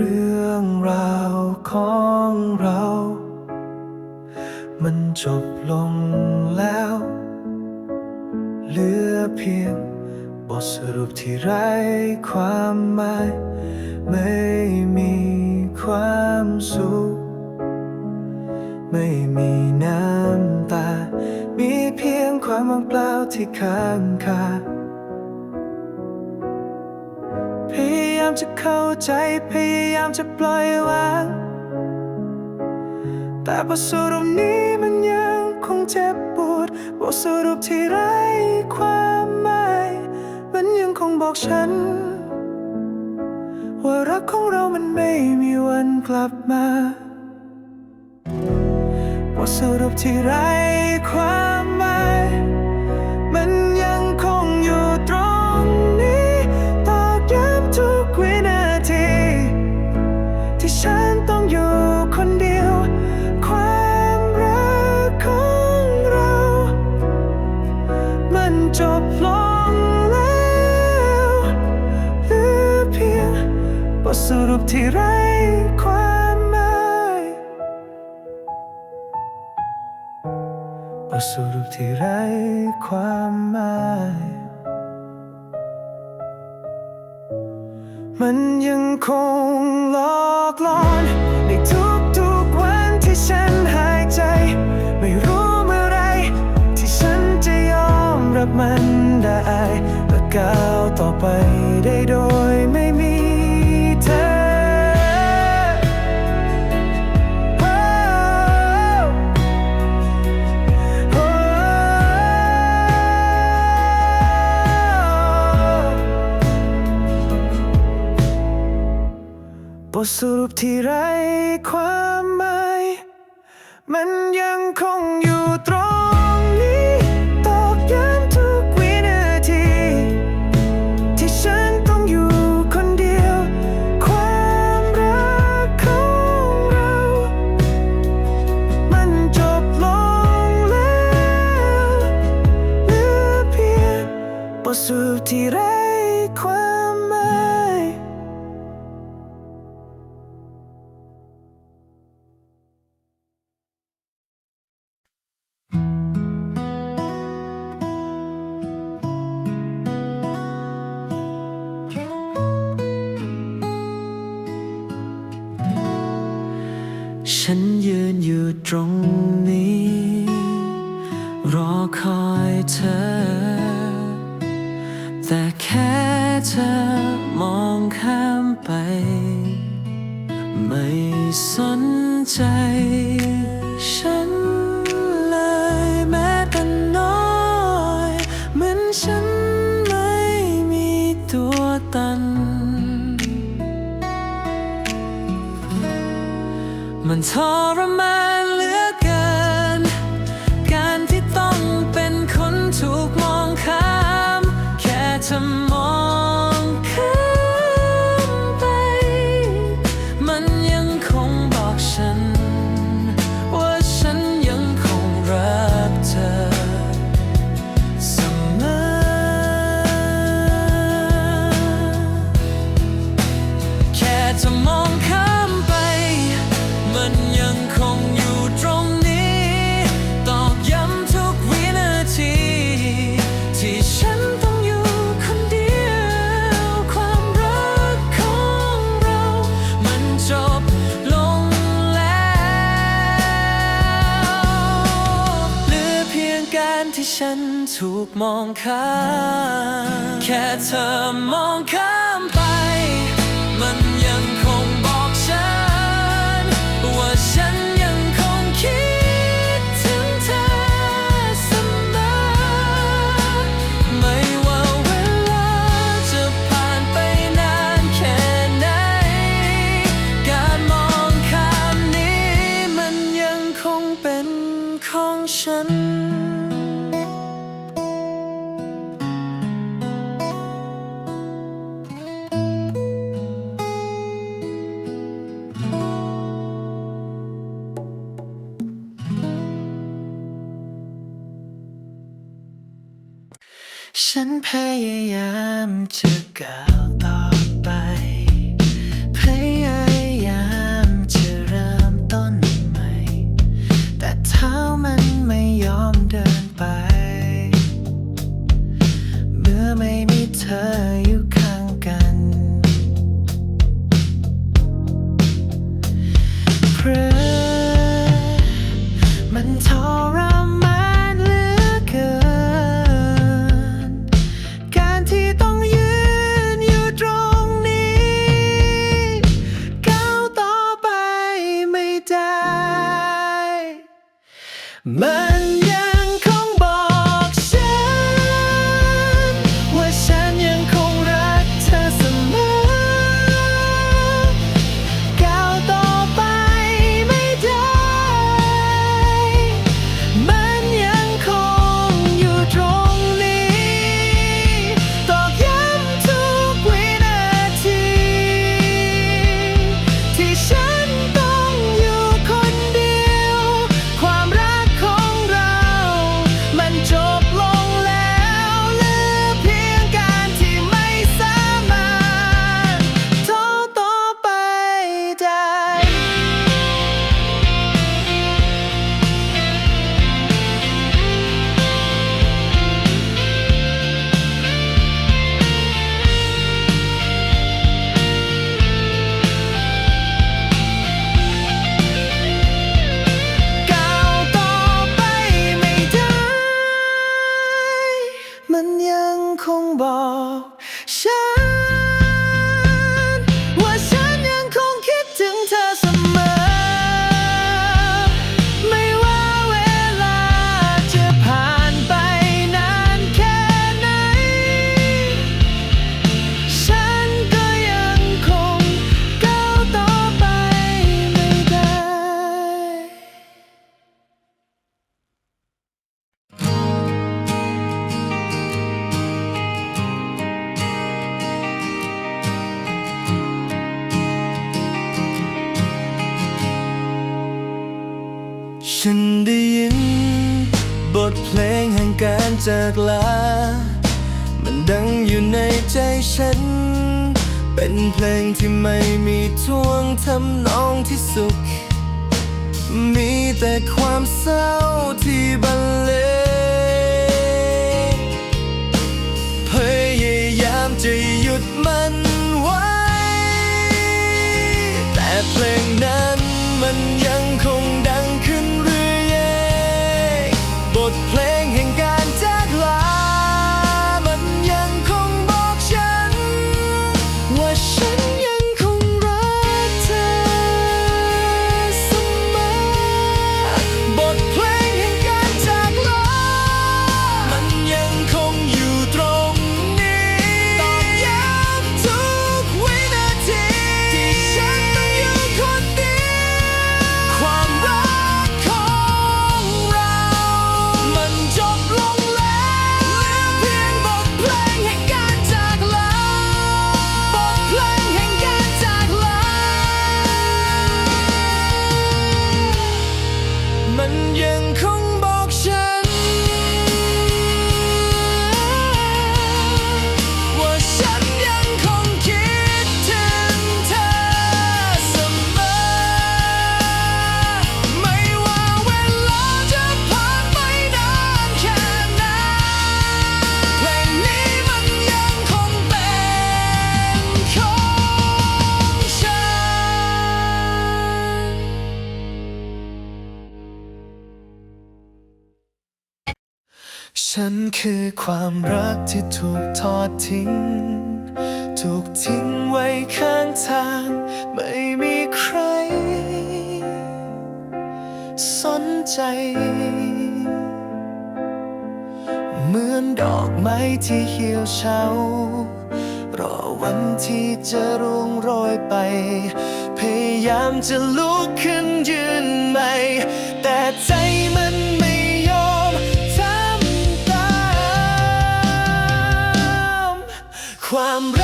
เรื่องราวของเรา มันจบลงแล้ว เหลือเพียงบทสรุปที่ไร้ความหมาย ไม่มีความสุข ไม่มีน้ำตา มีเพียงความว่างเปล่าที่ค้างคาายามจะเข้าใจพยายามจะปล่อยวาง แต่บทสรุปนี้มันยังคงเจ็บปวดบทสรุปที่ไร้ความหมายมันยังคงบอกฉัน ว่ารักของเรามันไม่มีวันกลับมาบทสรุปที่ไร้ความ ปที่ไร้ความหมายบทสรุปที่ไร้ความหมาย มันยังคงหลอกหลอนในทุกๆวันที่ฉันหายใจ ไม่รู้เมื่อไรที่ฉันจะยอมรับมันได้และก้าวต่อไปได้โดยไม่มี ทสรุปที่ไร้ความหมายมันยังคงอยู่ตรงนี้ตอกย้ำทุกวินาที ที่ฉันต้องอยู่คนเดียว ความรักของเรา มันจบลงแล้วเหลือเพียงบทสรุปที่ไร้ความ ฉันยืนอยู่ตรงนี้ รอคอยเธอ แต่แค่เธอมองข้ามไป ไม่สนใจฉัน มัน มองข้ามแค่เธอมองข้าม พยายามจะก้าวต่อไปพยา My ากลา มันดังอยู่ในใจฉัน เป็นเพลงที่ไม่มีท่วงทำนองที่สุข มีแต่ความเศร้าที่บันเลง ฉันคือความรักที่ถูกทอดทิ้ง ถูกทิ้งไว้ข้างทาง ไม่มีใคร สนใจ เหมือนดอกไม้ที่เหี่ยวเฉารอวันที่จะร่วงโรยไป พยายามจะลุกขึ้นยืนใหม่ แต่ใจมัน I'm